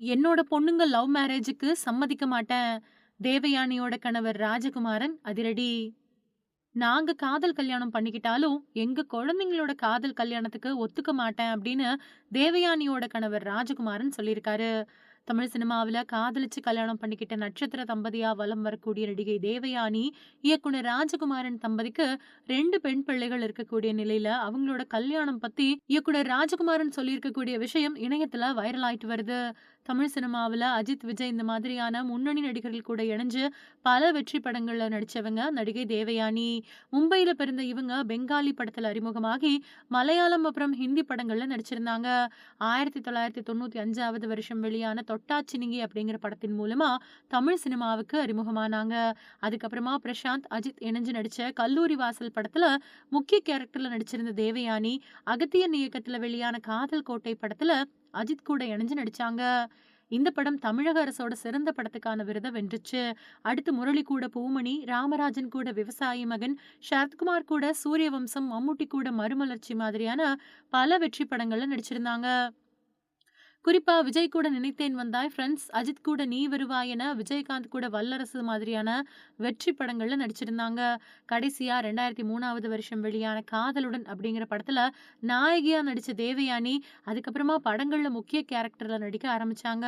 என்னோட பொண்ணுங்க லவ் மேரேஜுக்கு சம்மதிக்க மாட்டேன். தேவயானியோட கணவர் ராஜகுமாரன் அதிரடி. நாங்க காதல் கல்யாணம் பண்ணிக்கிட்டாலும், எங்க குழந்தைங்களோட காதல் கல்யாணத்துக்கு ஒத்துக்க மாட்டேன் அப்படின்னு தேவயானியோட கணவர் ராஜகுமாரன் சொல்லியிருக்காரு. தமிழ் சினிமாவுல காதலிச்சு கல்யாணம் பண்ணிக்கிட்ட நட்சத்திர தம்பதியா வலம் வரக்கூடிய நடிகை தேவயானி, இயக்குனர் ராஜகுமாரன் தம்பதிக்கு ரெண்டு பெண் பிள்ளைகள் இருக்கக்கூடிய நிலையில, அவங்களோட கல்யாணம் பத்தி இயக்குனர் ராஜகுமாரன் சொல்லியிருக்கக்கூடிய விஷயம் இணையத்துல வைரல் ஆயிட்டு வருது. தமிழ் சினிமாவில் அஜித், விஜய் இந்த மாதிரியான முன்னணி நடிகர்கள் கூட இணைஞ்சு பல வெற்றி படங்களில் நடித்தவங்க நடிகை தேவயானி. மும்பையில் பிறந்த இவங்க பெங்காலி படத்தில் அறிமுகமாகி, மலையாளம் அப்புறம் ஹிந்தி படங்களில் நடிச்சிருந்தாங்க. 1995வது வருஷம் வெளியான தொட்டாச்சினிங்கி அப்படிங்கிற படத்தின் மூலமாக தமிழ் சினிமாவுக்கு அறிமுகமானாங்க. அதுக்கப்புறமா பிரசாந்த், அஜித் இணைஞ்சு நடித்த கல்லூரி வாசல் படத்தில் முக்கிய கேரக்டரில் நடிச்சிருந்த தேவயானி, அகத்தியன் இயக்கத்தில் வெளியான காதல் கோட்டை படத்தில் அஜித் கூட இணைஞ்சு நடிச்சாங்க. இந்த படம் தமிழக அரசோட சிறந்த படத்துக்கான விருத வென்றுச்சு. அடுத்து முரளி கூட பூமணி, ராமராஜன் கூட விவசாயி மகன், சரத்குமார் கூட சூரியவம்சம், மம்முட்டி கூட மறுமலர்ச்சி மாதிரியான பல வெற்றி படங்கள்ல நடிச்சிருந்தாங்க. குறிப்பா விஜய் கூட நினைத்தேன் வந்தாய், ஃப்ரெண்ட்ஸ், அஜித் கூட நீ வருவாய் என விஜயகாந்த் கூட வல்லரசு மாதிரியான வெற்றி படங்கள்ல நடிச்சிருந்தாங்க. கடைசியா 2003வது வருஷம் வெளியான காதலுடன் அப்படிங்கிற படத்துல நாயகியா நடிச்ச தேவயானி, அதுக்கப்புறமா படங்கள்ல முக்கிய கேரக்டர்ல நடிக்க ஆரம்பிச்சாங்க.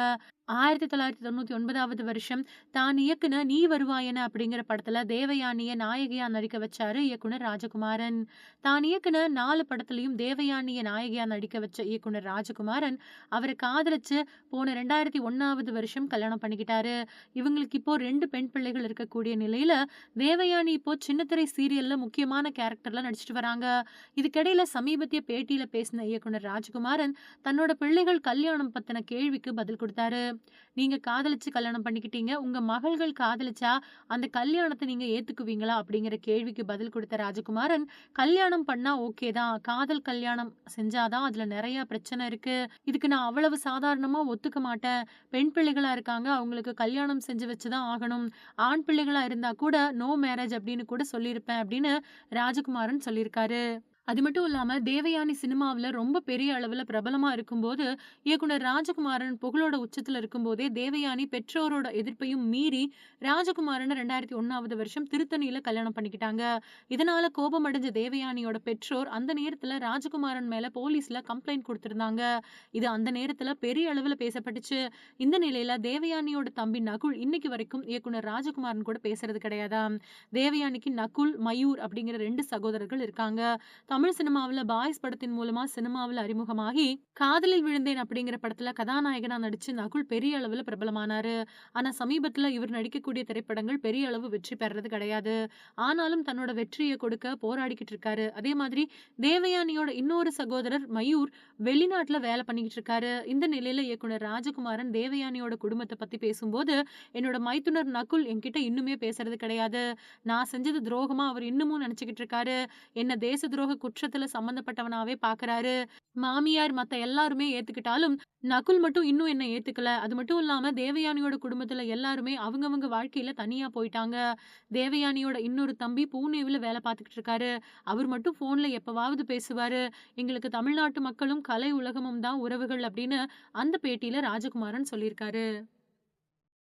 1999வது வருஷம் தான் இயக்குன நீ வருவாயன அப்படிங்கிற படத்துல தேவயானியை நாயகியா நடிக்க வச்சாரு இயக்குனர் ராஜகுமாரன். தான் இயக்குன நாலு படத்துலயும் தேவயானியை நாயகியா நடிக்க வச்ச இயக்குனர் ராஜகுமாரன், அவரை காதலிச்சு போன 2001வது வருஷம் கல்யாணம் பண்ணிக்கிட்டாரு. இவங்களுக்கு இப்போ ரெண்டு பெண் பிள்ளைகள் இருக்கக்கூடிய நிலையில, தேவயானி இப்போ சின்னத்திரை சீரியல்ல முக்கியமான கேரக்டர்ல நடிச்சிட்டு வராங்க. இதுக்கிடையில சமீபத்திய பேட்டியில பேசின இயக்குனர் ராஜகுமாரன், தன்னோட பிள்ளைகள் கல்யாணம் பத்தின கேள்விக்கு பதில் கொடுத்தாரு நீங்க காதலிச்சு கல்யாணம் பண்ணிக்கிட்டீங்க. உங்க மகள்கள் காதலிச்சா, அந்த கல்யாணத்தை நீங்க ஏத்துக்குவீங்களா? அப்படிங்கிற கேள்விக்கு பதில் கொடுத்த ராஜகுமாரன், கல்யாணம் பண்ணா ஓகே தான். காதல் கல்யாணம் செஞ்சாதான் அதுல நிறைய பிரச்சனை இருக்கு. இதுக்கு நான் அவ்வளவு சாதாரணமாக ஒத்துக்க மாட்டேன். பெண் பிள்ளைகளாக இருக்காங்க. அவங்களுக்கு கல்யாணம் செஞ்சு வச்சு தான் ஆகணும். ஆண் பிள்ளைகளாக இருந்தா கூட நோ மேரேஜ் அப்படின்னு கூட சொல்லியிருப்பேன் அப்படின்னு ராஜகுமாரன் சொல்லியிருக்காரு. அது மட்டும் இல்லாம தேவயானி சினிமாவுல ரொம்ப பெரிய அளவுல பிரபலமா இருக்கும்போது, இயக்குனர் ராஜகுமாரன் புகழோட உச்சத்துல இருக்கும்போதே தேவயானி பெற்றோரோட எதிர்ப்பையும் மீறி ராஜகுமாரனை ரெண்டாயிரத்தி ஒன்றாவது வருஷம் திருத்தணியில் கல்யாணம் பண்ணிக்கிட்டாங்க. இதனால கோபமடைஞ்ச தேவயானியோட பெற்றோர் அந்த நேரத்துல ராஜகுமாரன் மேல போலீஸ்ல கம்ப்ளைண்ட் கொடுத்துருந்தாங்க இது அந்த நேரத்துல பெரிய அளவுல பேசப்பட்டுச்சு. இந்த நிலையில தேவயானியோட தம்பி நகுல் இன்னைக்கு வரைக்கும் இயக்குனர் ராஜகுமாரன் கூட பேசுறது கிடையாதா தேவயானிக்கு நகுல், மயூர் அப்படிங்கிற ரெண்டு சகோதரர்கள் இருக்காங்க. தமிழ் சினிமாவில் பாய்ஸ் படத்தின் மூலமா சினிமாவில் அறிமுகமாகி, காதலில் விழுந்தேன் அப்படிங்கிற படத்துல கதாநாயகனா நடிச்சு நகுல் பெரிய அளவுல பிரபலமானாரு. ஆனா சமீபத்துல இவர் நடிக்கக்கூடிய திரைப்படங்கள் பெரிய அளவு வெற்றி பெறது கிடையாது. ஆனாலும் தன்னோட வெற்றியை கொடுக்க போராடிக்கிட்டு இருக்காரு. அதே மாதிரி தேவயானியோட இன்னொரு சகோதரர் மயூர் வெளிநாட்டுல வேலை பண்ணிக்கிட்டு இருக்காரு. இந்த நிலையில இயக்குனர் ராஜகுமாரன் தேவயானியோட குடும்பத்தை பத்தி பேசும்போது, என்னோட மைத்துனர் நகுல் என்கிட்ட இன்னுமே பேசுறது கிடையாது. நான் செஞ்சது துரோகமா அவர் இன்னமும் நெனச்சுக்கிட்டு இருக்காரு. என்ன தேச துரோக குற்றத்துல சம்பந்தப்பட்டவனாவே பாக்குறாரு. மாமியார் மத்த எல்லாருமே ஏத்துக்கிட்டாலும், நகுல் மட்டும் இன்னும் என்ன ஏத்துக்கல. அது மட்டும் இல்லாம தேவயானியோட குடும்பத்துல எல்லாருமே அவங்கவங்க வாழ்க்கையில தனியா போயிட்டாங்க. தேவயானியோட இன்னொரு தம்பி பூனேவுல வேலை பார்த்துக்கிட்டு இருக்காரு. அவர் மட்டும் போன்ல எப்பவாவது பேசுவாரு. எங்களுக்கு தமிழ்நாட்டு மக்களும், கலை உலகமும் தான் உறவுகள் அப்படின்னு அந்த பேட்டியில ராஜகுமாரன் சொல்லியிருக்காரு.